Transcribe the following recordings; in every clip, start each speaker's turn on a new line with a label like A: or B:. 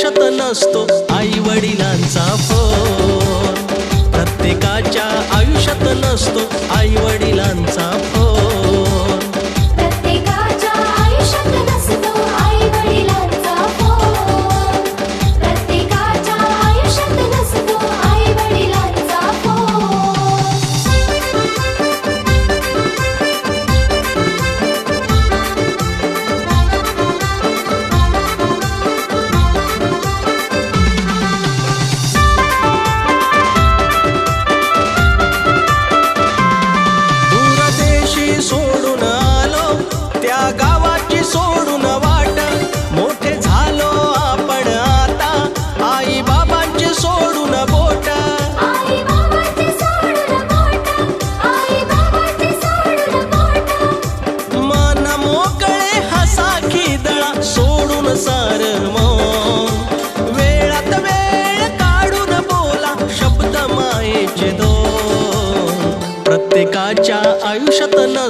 A: आयुष्यात नसतो आई वडिलांचा फोन. प्रत्येकाच्या आयुष्यात नसतो आई वडिलांचा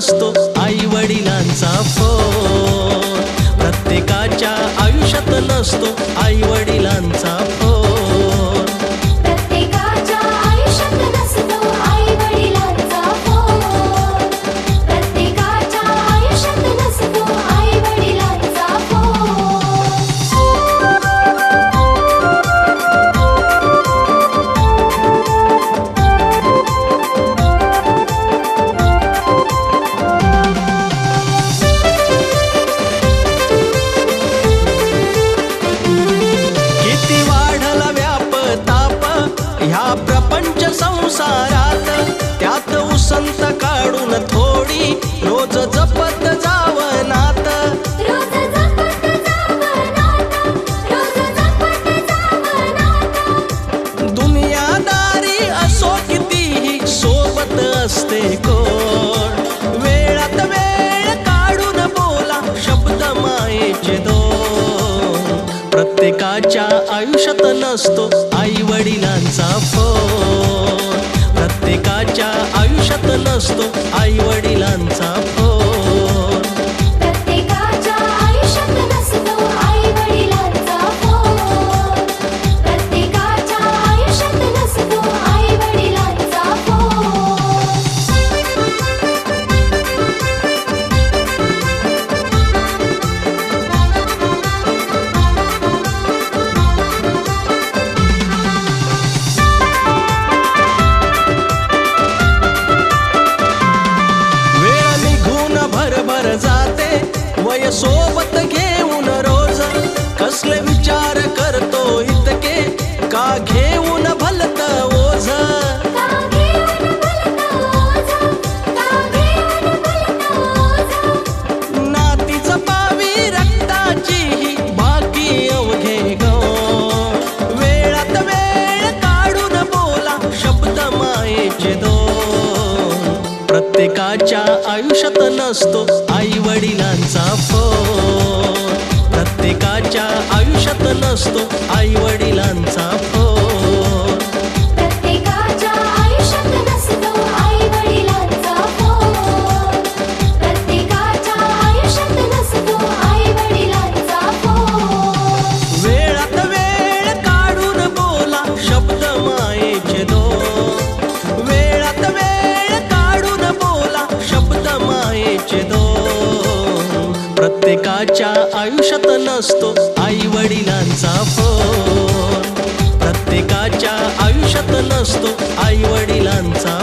B: असतो आई वडिलांचा फोन. प्रत्येकाच्या आयुष्यात नसतो आई वडिलांचा फोन.
A: दुनियादारी असो सोबत असते वेळात काढून शब्द प्रत्येकाच्या आयुष्यात नसतो आई वडिलांचा फोन. प्रत्येकाच्या आयुष्यात नसतो आई वडील del
B: प्रत्येकाच्या आयुष्यात नसतो आई वडिलांचा फोन. प्रत्येकाच्या आयुष्यात नसतो आई वडिलांचा